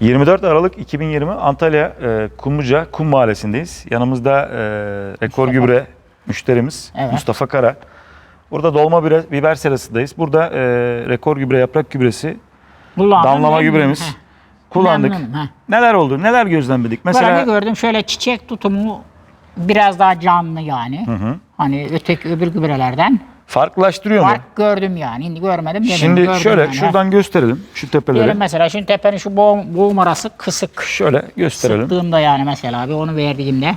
24 Aralık 2020 Antalya e, Kumluca Kum Mahallesi'ndeyiz. Yanımızda e, rekor gübre müşterimiz Evet. Mustafa Kara. Burada dolma biber, biber serasındayız. Burada e, rekor gübre yaprak gübresi, Kullandım, damlama gübremiz Heh. kullandık. Memnunum, heh. Neler oldu? Neler gözlemledik? Mesela ne gördüm şöyle çiçek tutumu biraz daha canlı yani. Hani öteki öbür gübrelerden farklılaştırıyor mu? fark gördüm yani. Şimdi görmedim dedim. Şimdi gördüm şöyle yani. şuradan gösterelim şu Diyelim tepeleri. mesela şimdi tepenin şu boğum, boğum arası kısık. Şöyle gösterelim. Sıktığımda yani mesela bir onu verdiğimde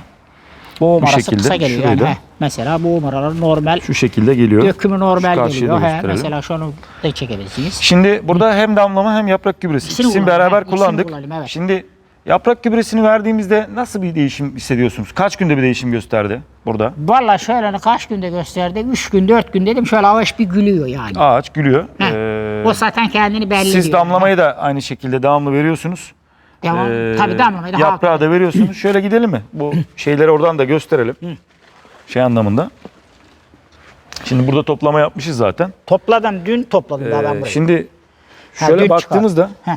boğum Bu arası şekilde, kısa geliyor şurayı yani. da- Heh. Mesela boğum araları normal. Şu şekilde geliyor. Dökümü Şu normal karşıyı da geliyor. He, gösterelim. mesela şunu da çekebilirsiniz. Şimdi burada hem damlama hem yaprak gübresi. İkisini beraber evet, ikisini kullandık. evet. Şimdi yaprak gübresini verdiğimizde nasıl bir değişim hissediyorsunuz? Kaç günde bir değişim gösterdi burada? Valla şöyle kaç günde gösterdi? Üç gün, dört gün dedim şöyle avaş bir gülüyor yani. Ağaç gülüyor. Heh. Ee, o zaten kendini belli siz ediyor. damlamayı da aynı şekilde devamlı veriyorsunuz. Devam. Ee, Tabii damlamayı da Yaprağı da veriyorsunuz. Şöyle gidelim mi? Bu şeyleri oradan da gösterelim. Şey anlamında. Şimdi burada toplama yapmışız zaten. Topladım, dün topladım daha ben Ee, burayı. şimdi Ha, şöyle dün baktığımızda Heh.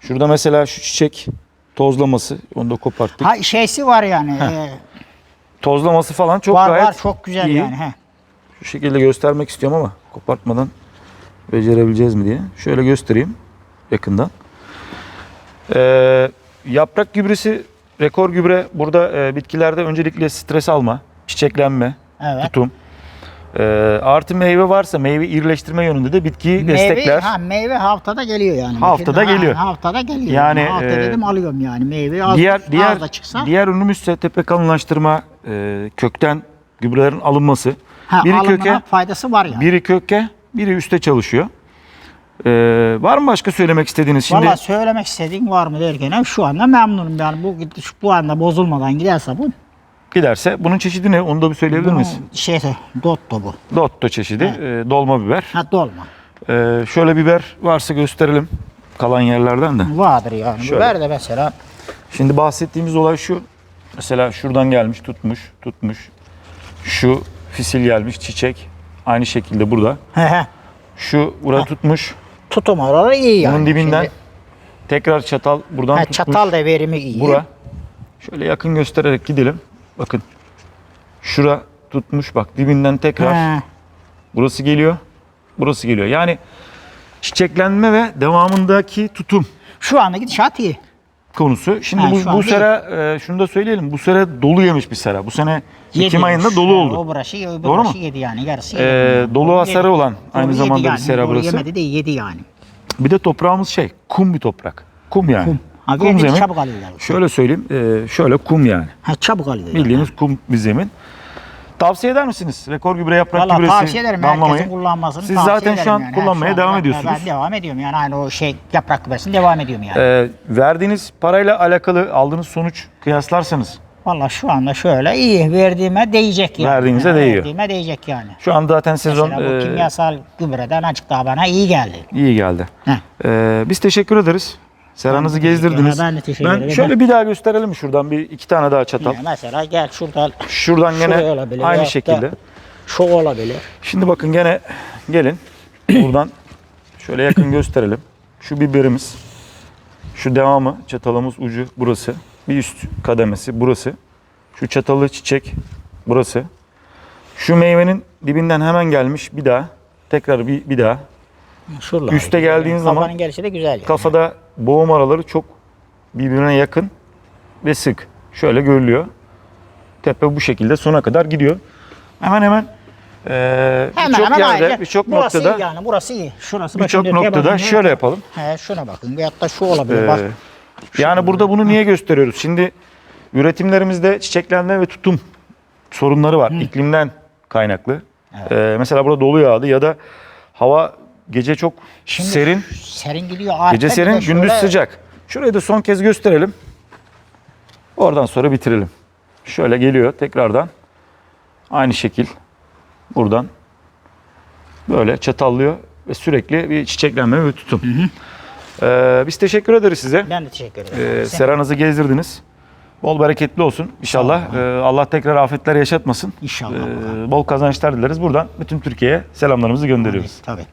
şurada mesela şu çiçek tozlaması onu da koparttık. Ha şeysi var yani. e, Tozlaması falan çok var gayet var çok güzel iyi. yani. He. Şu şekilde göstermek istiyorum ama kopartmadan becerebileceğiz mi diye. Şöyle göstereyim yakından. Ee, yaprak gübresi, rekor gübre burada e, bitkilerde öncelikle stres alma, çiçeklenme, Evet. tutum. Ee, artı meyve varsa meyve irileştirme yönünde de bitkiyi Meyve, destekler. ha, meyve haftada geliyor yani. Haftada Şimdi, ha, geliyor. haftada geliyor. Yani, Yani, hafta e, dedim alıyorum yani meyve az, diğer az diğer da çıksa. diğer ürünümüzse tepe kalınlaştırma, e, kökten gübrelerin alınması. ha, biri köke, faydası var yani. biri köke, biri üste çalışıyor. Ee, var mı başka söylemek istediğiniz şimdi? Valla söylemek istediğin var mı derken şu anda memnunum yani bu şu- bu anda bozulmadan giderse bu Giderse bunun çeşidi ne? Onu da bir söyleyebilir miyiz? şeyse dotto bu. Dotto çeşidi, e, dolma biber. Ha dolma. Ee, şöyle biber varsa gösterelim kalan yerlerden de. Vardır yani. Şöyle. Biber de mesela Şimdi bahsettiğimiz olay şu. Mesela şuradan gelmiş, tutmuş, tutmuş. Şu fisil gelmiş, çiçek. Aynı şekilde burada. he he Şu burada tutmuş. tutum oraları iyi yani. Bunun dibinden Şimdi, tekrar çatal buradan he, tutmuş. çatal da verimi iyi. Bura. Şöyle yakın göstererek gidelim. Bakın. Şura tutmuş bak dibinden tekrar. He. Burası geliyor. Burası geliyor. Yani çiçeklenme ve devamındaki tutum Şu anda gidişat iyi. konusu. Şimdi Ha, şu bu, bu iyi. sera e, şunu da söyleyelim. Bu sera dolu yemiş bir sera. Bu sene Ekim Yedi ayında dolu He, oldu. O burası, o Doğru mu? burası yedi yani. Yarısı Ee, yedi. dolu O hasarı olan aynı Dolu zamanda bir yani. sera Dolu burası. Yemedi de yedi yani. Bir de toprağımız şey kum bir toprak. Kum yani. Kum. Ha, kum zemin. çabuk alıyorlar. Şöyle söyleyeyim. e, şöyle kum yani. Ha, çabuk alıyor. yani. Bildiğiniz kum bir zemin. Tavsiye eder misiniz? Rekor gübre yaprak Valla gübresi tavsiye ederim damlamayı. herkesin kullanmasını Siz tavsiye zaten şu an yani. kullanmaya şu devam ediyorsunuz. Ben devam ediyorum yani aynı o şey yaprak gübresini devam ediyorum yani. Ee, verdiğiniz parayla alakalı aldığınız sonuç kıyaslarsanız Valla şu anda şöyle iyi verdiğime değecek yani. Verdiğinize Ha, değiyor. Verdiğime değecek yani. şu an zaten sezon Mesela bu e, kimyasal gübreden açık daha bana iyi geldi. iyi geldi. Heh. Ee, biz teşekkür ederiz. Seranızı gezdirdiniz. Ben de teşekkür Ben ederim. şöyle bir daha gösterelim şuradan bir iki tane daha çatal. Yani mesela gel şurada Şuradan şuraya gene olabilir. aynı veyahut da şekilde. Şu olabilir. Şimdi bakın gene gelin. Buradan şöyle yakın gösterelim. Şu biberimiz. Şu devamı çatalımız ucu burası. Bir üst kademesi burası. Şu çatalı çiçek burası. Şu meyvenin dibinden hemen gelmiş bir daha. Tekrar bir, bir daha. Şuralar. Üste geldiğiniz zaman Kafanın gelişi de güzel yani. Kafada boğum araları çok birbirine yakın ve sık. Şöyle görülüyor. Tepe bu şekilde sona kadar gidiyor. Hemen hemen Hemen birçok yerde, birçok noktada, iyi yani burası iyi. Şurası birçok noktada bakın, şöyle yapalım. He şuna bakın. Veyahut da şu olabilir. Bak. Eee, yani burada bunu niye gösteriyoruz? Şimdi üretimlerimizde çiçeklenme ve tutum sorunları var. İklimden kaynaklı. Eee, mesela burada dolu yağdı ya da hava gece çok Şimdi serin. Serin gidiyor. Artta Gece serin, şöyle- gündüz sıcak. Şurayı da son kez gösterelim. Oradan sonra bitirelim. Şöyle geliyor tekrardan. Aynı şekil. Buradan böyle çatallıyor ve sürekli bir çiçeklenme ve tutum. Ee, biz teşekkür ederiz size. Ben de teşekkür ederim. Ee, seranızı gezdirdiniz. Bol bereketli olsun inşallah. Ee, Allah tekrar afetler yaşatmasın. İnşallah. Ee, bol kazançlar dileriz. Buradan bütün Türkiye'ye selamlarımızı gönderiyoruz. Tabii.